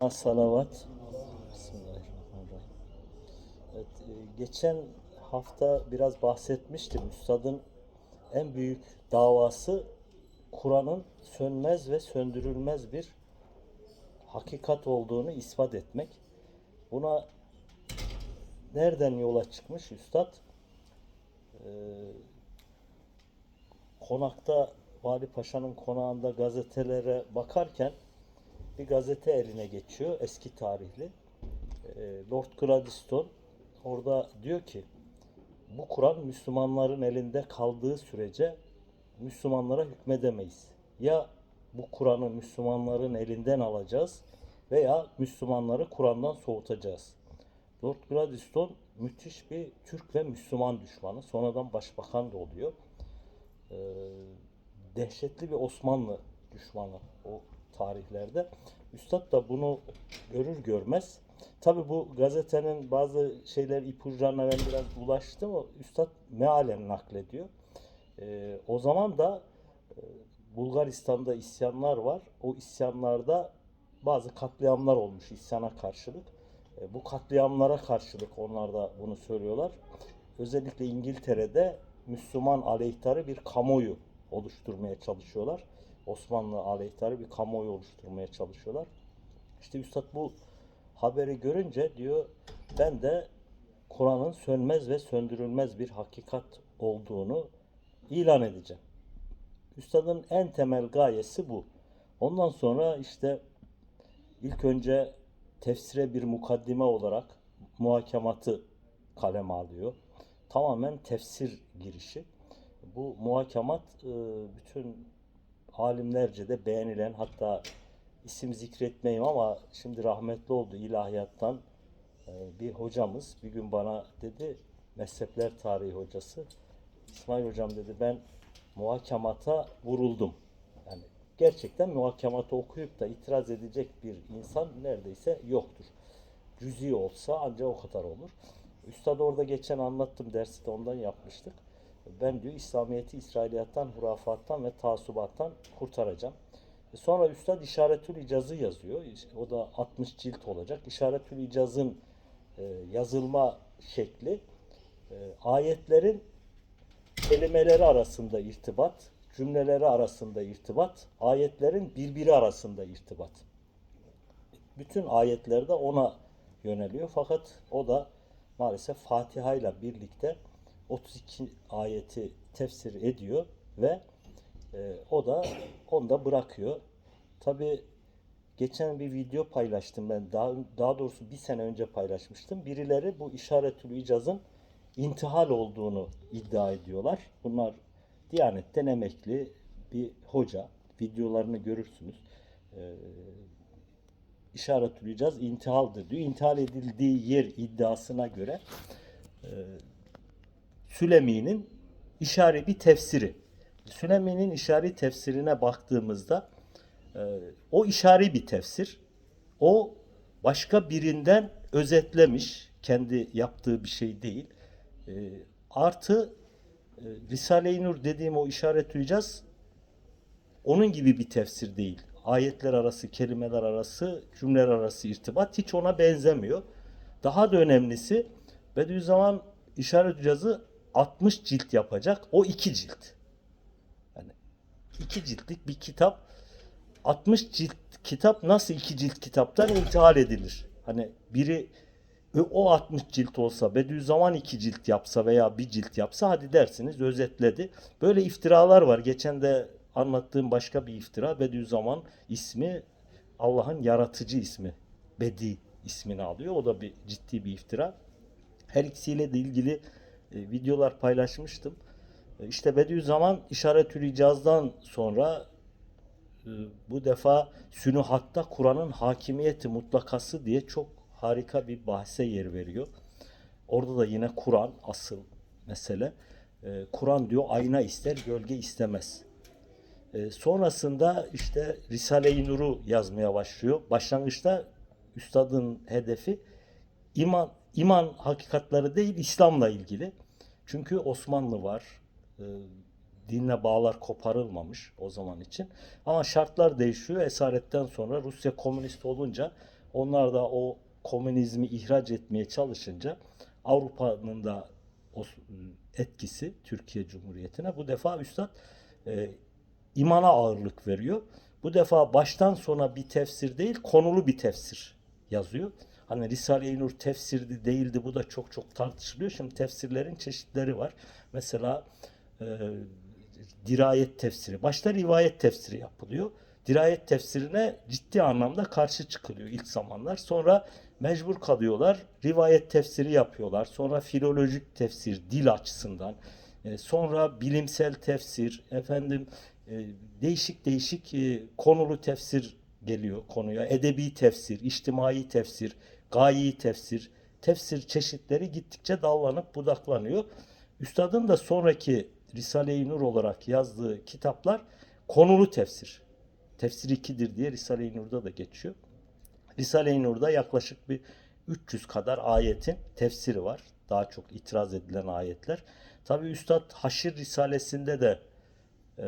Salavat. Bismillahirrahmanirrahim. Evet, e, geçen hafta biraz bahsetmiştim. Üstadın en büyük davası Kur'an'ın sönmez ve söndürülmez bir hakikat olduğunu ispat etmek. Buna nereden yola çıkmış Üstad? Ee, konakta Vali Paşa'nın konağında gazetelere bakarken bir gazete eline geçiyor eski tarihli. Ee, Lord Gladstone orada diyor ki bu Kur'an Müslümanların elinde kaldığı sürece Müslümanlara hükmedemeyiz. Ya bu Kur'an'ı Müslümanların elinden alacağız veya Müslümanları Kur'an'dan soğutacağız. Lord Gladstone müthiş bir Türk ve Müslüman düşmanı. Sonradan başbakan da oluyor. Ee, dehşetli bir Osmanlı düşmanı o tarihlerde. Üstad da bunu görür görmez. Tabi bu gazetenin bazı şeyler ipuçlarına ben biraz ulaştım. O Üstad mealen naklediyor. Ee, o zaman da e, Bulgaristan'da isyanlar var. O isyanlarda bazı katliamlar olmuş isyana karşılık. E, bu katliamlara karşılık onlar da bunu söylüyorlar. Özellikle İngiltere'de Müslüman aleyhtarı bir kamuoyu oluşturmaya çalışıyorlar. Osmanlı aleyhtarı bir kamuoyu oluşturmaya çalışıyorlar. İşte Üstad bu haberi görünce diyor ben de Kur'an'ın sönmez ve söndürülmez bir hakikat olduğunu ilan edeceğim. Üstadın en temel gayesi bu. Ondan sonra işte ilk önce tefsire bir mukaddime olarak muhakematı kaleme alıyor. Tamamen tefsir girişi. Bu muhakemat e, bütün alimlerce de beğenilen hatta isim zikretmeyeyim ama şimdi rahmetli oldu ilahiyattan e, bir hocamız bir gün bana dedi mezhepler tarihi hocası İsmail hocam dedi ben muhakemata vuruldum. Yani gerçekten muhakematı okuyup da itiraz edecek bir insan neredeyse yoktur. Cüzi olsa ancak o kadar olur. Üstad orada geçen anlattım dersi de ondan yapmıştık. Ben diyor İslamiyet'i İsrailiyattan, hurafattan ve taasubattan kurtaracağım. E Sonra Üstad İşaretül İcaz'ı yazıyor. O da 60 cilt olacak. İşaretül İcaz'ın e, yazılma şekli e, ayetlerin kelimeleri arasında irtibat, cümleleri arasında irtibat, ayetlerin birbiri arasında irtibat. Bütün ayetlerde ona yöneliyor. Fakat o da maalesef Fatiha ile birlikte 32 ayeti tefsir ediyor ve e, o da onu da bırakıyor. Tabi geçen bir video paylaştım ben. Daha, daha doğrusu bir sene önce paylaşmıştım. Birileri bu işaretül icazın intihal olduğunu iddia ediyorlar. Bunlar Diyanet'ten emekli bir hoca. Videolarını görürsünüz. Ee, işaretül icaz intihaldir diyor. İntihal edildiği yer iddiasına göre e, Sülemi'nin işari bir tefsiri. Sülemi'nin işari tefsirine baktığımızda e, o işari bir tefsir. O başka birinden özetlemiş. Kendi yaptığı bir şey değil. E, artı e, Risale-i Nur dediğim o işaret duyacağız. Onun gibi bir tefsir değil. Ayetler arası, kelimeler arası, cümleler arası irtibat hiç ona benzemiyor. Daha da önemlisi Bediüzzaman işaret cihazı 60 cilt yapacak. O iki cilt. Yani iki ciltlik bir kitap 60 cilt kitap nasıl iki cilt kitaptan intihal edilir? Hani biri o 60 cilt olsa Bediüzzaman iki cilt yapsa veya bir cilt yapsa hadi dersiniz özetledi. Böyle iftiralar var. Geçen de anlattığım başka bir iftira Bediüzzaman ismi Allah'ın yaratıcı ismi. Bedi ismini alıyor. O da bir ciddi bir iftira. Her ikisiyle de ilgili e, videolar paylaşmıştım. E, işte Bediüzzaman işaretül icazdan sonra e, bu defa Sünuhat'ta Kur'an'ın hakimiyeti mutlakası diye çok harika bir bahse yer veriyor. Orada da yine Kur'an asıl mesele. E, Kur'an diyor ayna ister, gölge istemez. E, sonrasında işte Risale-i Nur'u yazmaya başlıyor. Başlangıçta üstadın hedefi iman iman hakikatları değil İslam'la ilgili. Çünkü Osmanlı var. E, dinle bağlar koparılmamış o zaman için. Ama şartlar değişiyor. Esaretten sonra Rusya komünist olunca Onlar da o komünizmi ihraç etmeye çalışınca Avrupa'nın da etkisi Türkiye Cumhuriyeti'ne bu defa Üstad e, imana ağırlık veriyor. Bu defa baştan sona bir tefsir değil, konulu bir tefsir yazıyor. Hani Risale-i Nur tefsirdi değildi bu da çok çok tartışılıyor. Şimdi tefsirlerin çeşitleri var. Mesela e, dirayet tefsiri. Başta rivayet tefsiri yapılıyor. Dirayet tefsirine ciddi anlamda karşı çıkılıyor ilk zamanlar. Sonra mecbur kalıyorlar. Rivayet tefsiri yapıyorlar. Sonra filolojik tefsir dil açısından. E, sonra bilimsel tefsir, efendim e, değişik değişik e, konulu tefsir geliyor konuya. Edebi tefsir, içtimai tefsir, gayi tefsir, tefsir çeşitleri gittikçe dallanıp budaklanıyor. Üstadın da sonraki Risale-i Nur olarak yazdığı kitaplar konulu tefsir. Tefsir 2'dir diye Risale-i Nur'da da geçiyor. Risale-i Nur'da yaklaşık bir 300 kadar ayetin tefsiri var. Daha çok itiraz edilen ayetler. Tabi Üstad Haşir Risalesinde de e,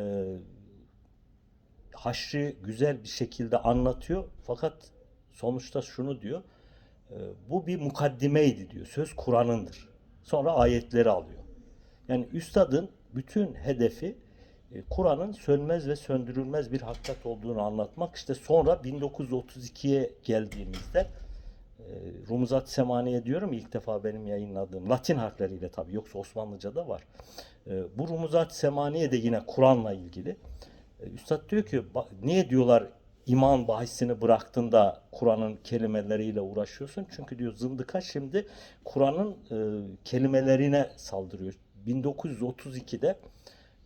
haşrı güzel bir şekilde anlatıyor. Fakat sonuçta şunu diyor. E, bu bir mukaddimeydi diyor. Söz Kur'an'ındır. Sonra ayetleri alıyor. Yani üstadın bütün hedefi e, Kur'an'ın sönmez ve söndürülmez bir hakikat olduğunu anlatmak. İşte sonra 1932'ye geldiğimizde e, Rumuzat Semaniye diyorum ilk defa benim yayınladığım Latin harfleriyle tabii yoksa Osmanlıca'da var. E, bu Rumuzat Semaniye de yine Kur'an'la ilgili. Üstad diyor ki "Ba- niye diyorlar iman bahisini bıraktın da Kur'an'ın kelimeleriyle uğraşıyorsun? Çünkü diyor zındıka şimdi Kur'an'ın e, kelimelerine saldırıyor. 1932'de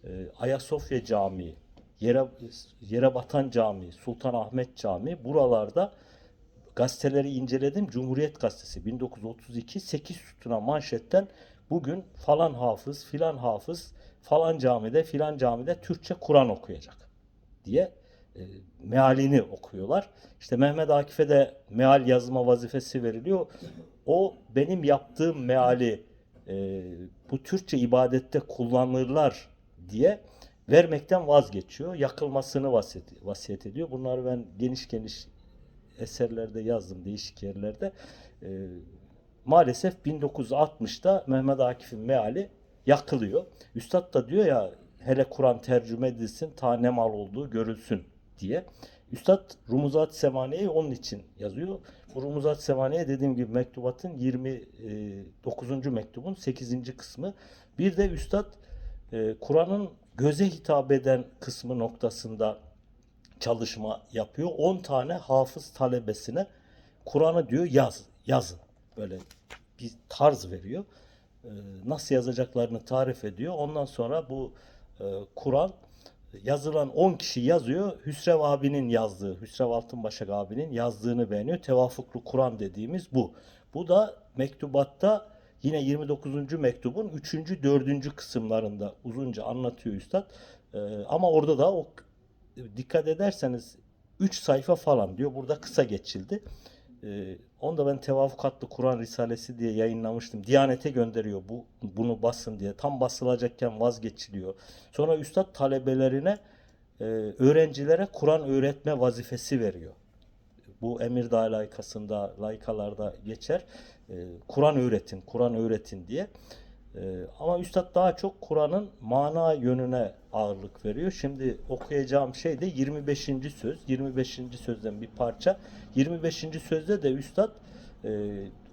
e, Ayasofya Camii, Yere, Yerebatan Camii, Sultanahmet Camii buralarda gazeteleri inceledim. Cumhuriyet Gazetesi 1932 8 sütuna manşetten bugün falan hafız, filan hafız, falan camide, filan camide Türkçe Kur'an okuyacak diye mealini okuyorlar. İşte Mehmet Akif'e de meal yazma vazifesi veriliyor. O benim yaptığım meali e, bu Türkçe ibadette kullanırlar diye vermekten vazgeçiyor. Yakılmasını vasiyet, vasiyet ediyor. Bunları ben geniş geniş eserlerde yazdım değişik yerlerde. E, maalesef 1960'da Mehmet Akif'in meali yakılıyor. Üstad da diyor ya hele Kur'an tercüme edilsin ta ne mal olduğu görülsün diye. Üstad Rumuzat Semaniye'yi onun için yazıyor. Bu Rumuzat Semaniye dediğim gibi mektubatın 29. mektubun 8. kısmı. Bir de Üstad e, Kur'an'ın göze hitap eden kısmı noktasında çalışma yapıyor. 10 tane hafız talebesine Kur'an'ı diyor yaz, yazın. Böyle bir tarz veriyor. Ee, Nasıl yazacaklarını tarif ediyor. Ondan sonra bu e, Kur'an yazılan 10 kişi yazıyor. Hüsrev abinin yazdığı, Hüsrev Altınbaşak abinin yazdığını beğeniyor. Tevafuklu Kur'an dediğimiz bu. Bu da mektubatta yine 29. mektubun 3. 4. kısımlarında uzunca anlatıyor üstad. Ee, ama orada da o dikkat ederseniz 3 sayfa falan diyor. Burada kısa geçildi. Ee, onu da ben Tevafukatlı Kur'an Risalesi diye yayınlamıştım. Diyanete gönderiyor bu bunu basın diye. Tam basılacakken vazgeçiliyor. Sonra üstad talebelerine e, öğrencilere Kur'an öğretme vazifesi veriyor. Bu Emirdağ layıkasında, layıkalarda geçer. E, Kur'an öğretin, Kur'an öğretin diye. Ee, ama Üstad daha çok Kur'an'ın mana yönüne ağırlık veriyor. Şimdi okuyacağım şey de 25. söz. 25. sözden bir parça. 25. sözde de Üstad e,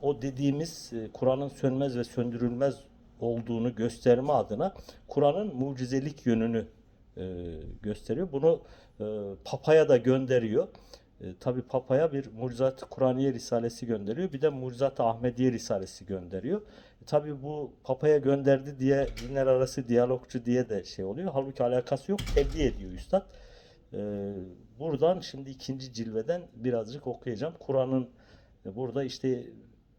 o dediğimiz e, Kur'an'ın sönmez ve söndürülmez olduğunu gösterme adına Kur'an'ın mucizelik yönünü e, gösteriyor. Bunu Papa'ya da gönderiyor. E, Tabi Papa'ya bir Mucizat-ı Kur'aniye Risalesi gönderiyor. Bir de Mucizat-ı Ahmediye Risalesi gönderiyor. E, Tabi bu Papa'ya gönderdi diye dinler arası diyalogçu diye de şey oluyor. Halbuki alakası yok. Tebliğ ediyor Üstad. E, buradan şimdi ikinci cilveden birazcık okuyacağım. Kur'an'ın e, burada işte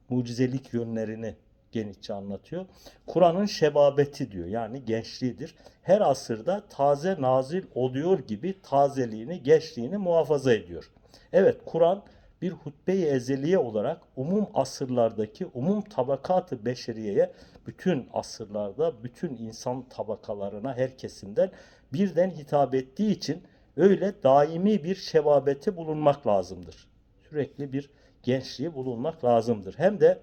mucizelik yönlerini genişçe anlatıyor. Kur'an'ın şebabeti diyor. Yani gençliğidir. Her asırda taze nazil oluyor gibi tazeliğini, gençliğini muhafaza ediyor. Evet Kur'an bir hutbe-i ezeliye olarak umum asırlardaki umum tabakatı beşeriyeye bütün asırlarda bütün insan tabakalarına her kesimden birden hitap ettiği için öyle daimi bir şebabeti bulunmak lazımdır. Sürekli bir gençliği bulunmak lazımdır. Hem de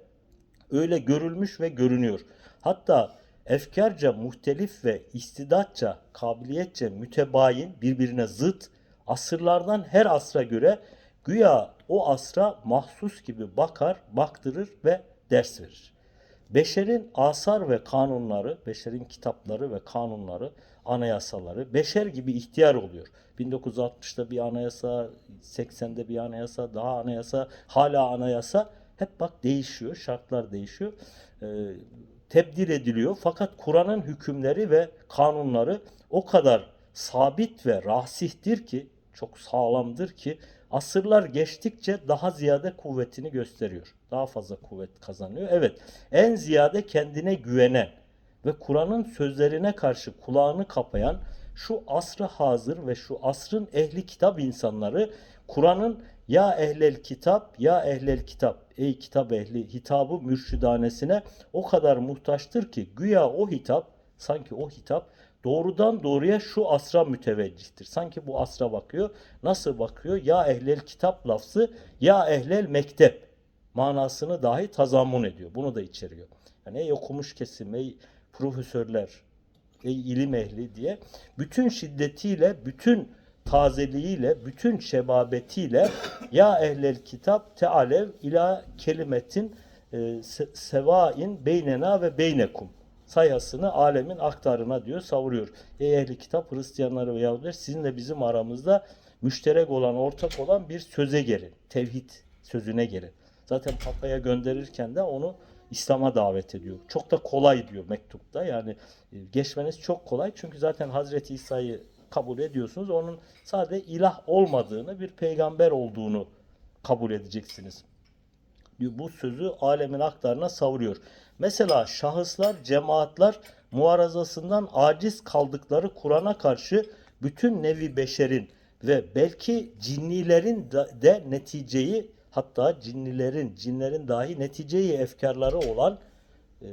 öyle görülmüş ve görünüyor. Hatta efkarca muhtelif ve istidatça, kabiliyetçe mütebayin, birbirine zıt, asırlardan her asra göre güya o asra mahsus gibi bakar, baktırır ve ders verir. Beşerin asar ve kanunları, beşerin kitapları ve kanunları, anayasaları beşer gibi ihtiyar oluyor. 1960'da bir anayasa, 80'de bir anayasa, daha anayasa, hala anayasa. Hep bak değişiyor, şartlar değişiyor. Ee, tebdil ediliyor. Fakat Kur'an'ın hükümleri ve kanunları o kadar sabit ve rasihtir ki, çok sağlamdır ki asırlar geçtikçe daha ziyade kuvvetini gösteriyor. Daha fazla kuvvet kazanıyor. Evet, en ziyade kendine güvenen ve Kur'an'ın sözlerine karşı kulağını kapayan şu asrı hazır ve şu asrın ehli kitap insanları Kur'an'ın ya ehlel kitap ya ehlel kitap ey kitap ehli hitabı mürşidanesine o kadar muhtaçtır ki güya o hitap sanki o hitap doğrudan doğruya şu asra müteveccihtir. Sanki bu asra bakıyor. Nasıl bakıyor? Ya ehlel kitap lafzı ya ehlel mektep manasını dahi tazammun ediyor. Bunu da içeriyor. Yani ey okumuş kesim, ey profesörler, ey ilim ehli diye bütün şiddetiyle, bütün tazeliğiyle, bütün şebabetiyle ya ehlel kitap tealev ila kelimetin e, se- sevain beynena ve beynekum sayasını alemin aktarına diyor savuruyor. Ey ehli kitap Hristiyanları ve Yahudiler sizinle bizim aramızda müşterek olan, ortak olan bir söze gelin. Tevhid sözüne gelin. Zaten Papa'ya gönderirken de onu İslam'a davet ediyor. Çok da kolay diyor mektupta. Yani e, geçmeniz çok kolay. Çünkü zaten Hazreti İsa'yı kabul ediyorsunuz. Onun sadece ilah olmadığını, bir peygamber olduğunu kabul edeceksiniz. Bu sözü alemin aktarına savuruyor. Mesela şahıslar, cemaatler muarazasından aciz kaldıkları Kur'an'a karşı bütün nevi beşerin ve belki cinnilerin de neticeyi hatta cinnilerin, cinlerin dahi neticeyi efkarları olan e,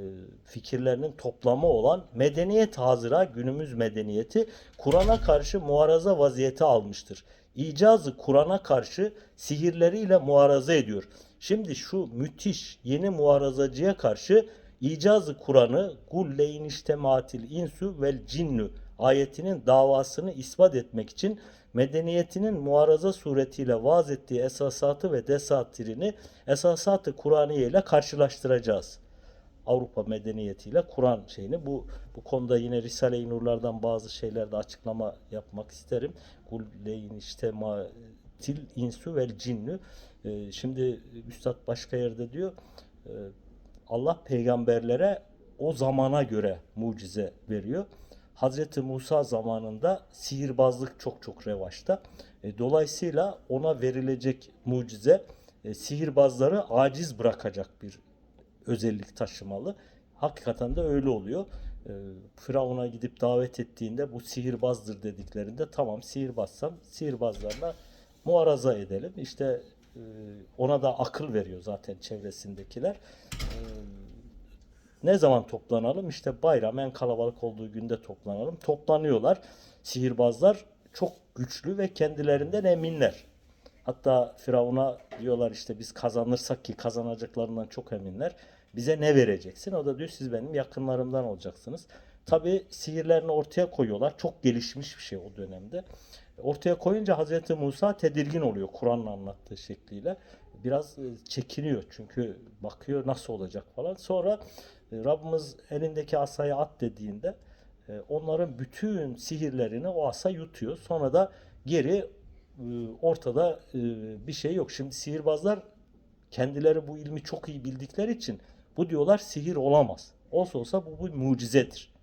fikirlerinin toplamı olan medeniyet hazıra günümüz medeniyeti Kur'an'a karşı muaraza vaziyeti almıştır. İcazı Kur'an'a karşı sihirleriyle muaraza ediyor. Şimdi şu müthiş yeni muarazacıya karşı icazı Kur'an'ı gulleyn iştematil insu vel cinnu ayetinin davasını ispat etmek için medeniyetinin muaraza suretiyle vaaz ettiği esasatı ve desatirini esasatı Kur'aniye ile karşılaştıracağız. Avrupa medeniyetiyle Kur'an şeyini bu bu konuda yine Risale-i Nurlardan bazı şeylerde açıklama yapmak isterim. Kul leyin işte til insu vel cinnü. Ee, şimdi Üstad başka yerde diyor e, Allah peygamberlere o zamana göre mucize veriyor. Hazreti Musa zamanında sihirbazlık çok çok revaçta. E, dolayısıyla ona verilecek mucize e, sihirbazları aciz bırakacak bir özellik taşımalı. Hakikaten de öyle oluyor. E, Firavun'a gidip davet ettiğinde bu sihirbazdır dediklerinde tamam sihirbazsam sihirbazlarla muaraza edelim. İşte e, ona da akıl veriyor zaten çevresindekiler. E, ne zaman toplanalım? İşte bayram en kalabalık olduğu günde toplanalım. Toplanıyorlar. Sihirbazlar çok güçlü ve kendilerinden eminler. Hatta Firavun'a diyorlar işte biz kazanırsak ki kazanacaklarından çok eminler. Bize ne vereceksin? O da diyor siz benim yakınlarımdan olacaksınız. Tabi sihirlerini ortaya koyuyorlar. Çok gelişmiş bir şey o dönemde. Ortaya koyunca Hazreti Musa tedirgin oluyor Kur'an'ın anlattığı şekliyle. Biraz e, çekiniyor çünkü bakıyor nasıl olacak falan. Sonra e, Rabbimiz elindeki asayı at dediğinde e, onların bütün sihirlerini o asa yutuyor. Sonra da geri ortada bir şey yok. Şimdi sihirbazlar kendileri bu ilmi çok iyi bildikleri için bu diyorlar sihir olamaz. Olsa olsa bu bir mucizedir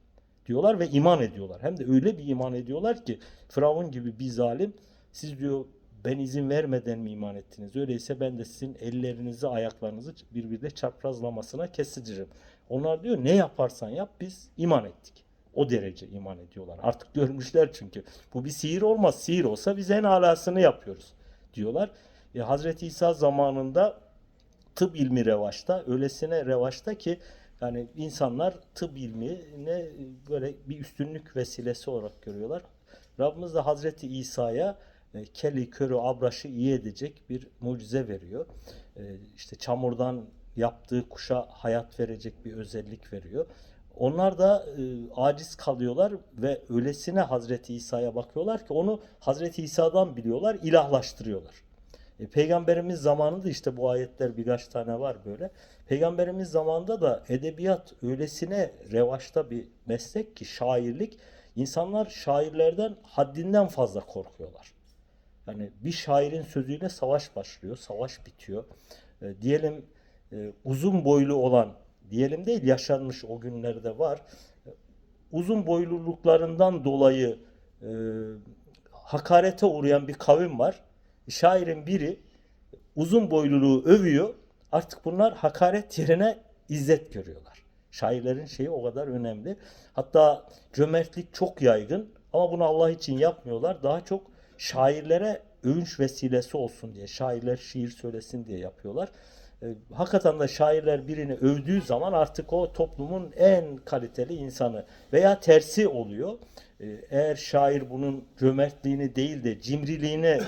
diyorlar ve iman ediyorlar. Hem de öyle bir iman ediyorlar ki Firavun gibi bir zalim siz diyor ben izin vermeden mi iman ettiniz? Öyleyse ben de sizin ellerinizi ayaklarınızı birbirine çaprazlamasına kesicirim. Onlar diyor ne yaparsan yap biz iman ettik. O derece iman ediyorlar. Artık görmüşler çünkü. Bu bir sihir olmaz. Sihir olsa biz en alasını yapıyoruz diyorlar. E, Hazreti İsa zamanında tıp ilmi revaçta. Öylesine revaçta ki yani insanlar tıp ilmini böyle bir üstünlük vesilesi olarak görüyorlar. Rabbimiz de Hazreti İsa'ya e, keli, körü, abraşı iyi edecek bir mucize veriyor. e, işte çamurdan yaptığı kuşa hayat verecek bir özellik veriyor. Onlar da e, aciz kalıyorlar ve öylesine Hazreti İsa'ya bakıyorlar ki onu Hazreti İsa'dan biliyorlar, ilahlaştırıyorlar. E, Peygamberimiz zamanında işte bu ayetler birkaç tane var böyle. Peygamberimiz zamanında da edebiyat öylesine revaçta bir meslek ki şairlik. İnsanlar şairlerden haddinden fazla korkuyorlar. Yani bir şairin sözüyle savaş başlıyor, savaş bitiyor. E, diyelim e, uzun boylu olan, diyelim değil yaşanmış o günlerde var. E, uzun boyluluklarından dolayı e, hakarete uğrayan bir kavim var. Şairin biri uzun boyluluğu övüyor. Artık bunlar hakaret yerine izzet görüyorlar. Şairlerin şeyi o kadar önemli. Hatta cömertlik çok yaygın ama bunu Allah için yapmıyorlar. Daha çok şairlere övünç vesilesi olsun diye, şairler şiir söylesin diye yapıyorlar. E, hakikaten de şairler birini övdüğü zaman artık o toplumun en kaliteli insanı veya tersi oluyor. E, eğer şair bunun cömertliğini değil de cimriliğini